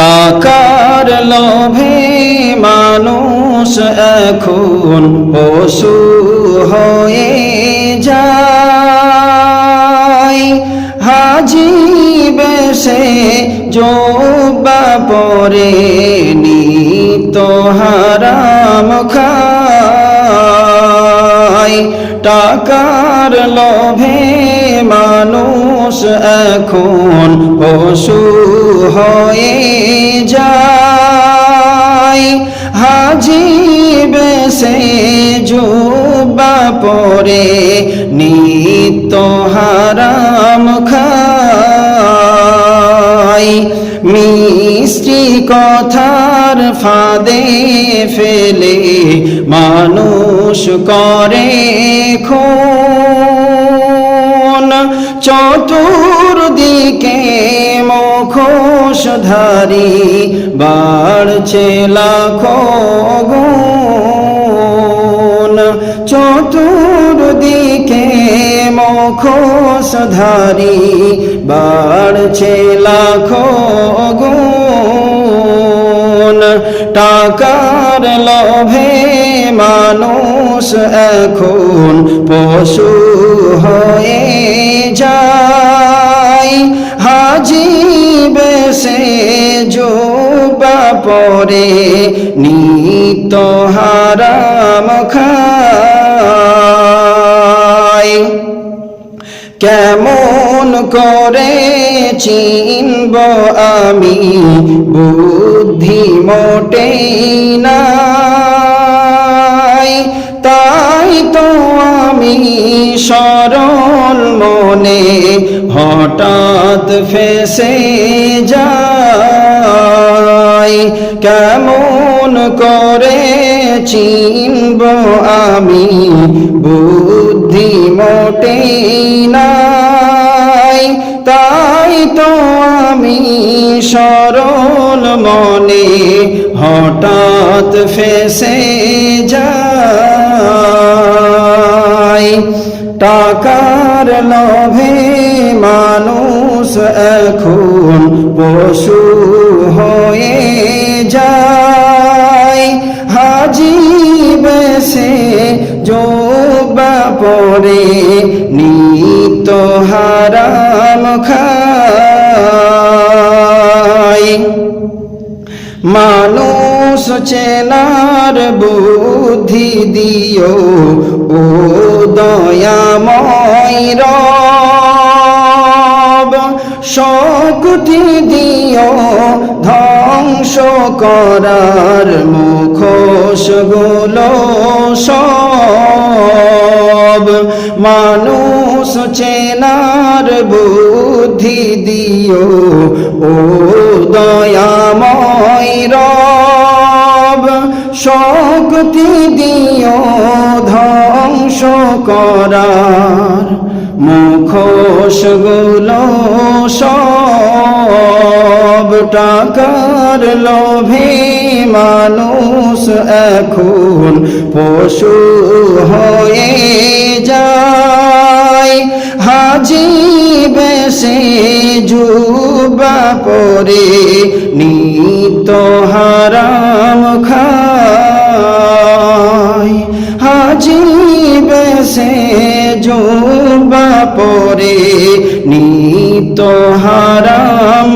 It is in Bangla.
টাকার লোভে মানুষ এখন পশু হয়ে যায়। হাজি বেশে জোবা পরে নিত হারাম খায়। টাকার লোভে মানুষ এখন পশু হয়ে যায় হাজি বেশে জুবা পরে নিত হারাম খায় মিষ্টি কথার ফাঁদে ফেলে মানুষ করে খুন। চতুর্দিকে মুখোশধারী বাড়ছে লাখো গুণ। চতুর্দিকে মুখোশধারী বাড়ছে লাখো গুণ। টাকার লোভে মানুষ এখন পশু হয়ে যায়। বেশে জোবা পরে নিত হারাম খায়। কেমন করে চিনব আমি? বুদ্ধি মোটেই নাই। তো আমি সরল মনে হঠাৎ ফেসে যাই। কেমন করে চিনব আমি? বুদ্ধি মোটেই নাই। তাই তো আমি সরল মনে হঠাৎ ফেসে যাই। টাকার লোভে মানুষ এখন পশু হয়ে যায়। হাজি বেশে জোবা পরে নিত হারাম খায়। মানুষ চেনার বুদ্ধি দিও ও দয়াময় রব শক্তি দিও ধ্বংস করার মুখোশগুলো সব। মানুষ চেনার বুদ্ধি দিও, ও দয়াময় রব শক্তি দিও ধ্বংস করার মুখোশগুলো সব টাকার লোভে মানুষ এখন পশু হয়ে যায়। হাজি বেশে জুবা পরে নিত হারাম হাজি বেশে জোবা পরে নিত হারাম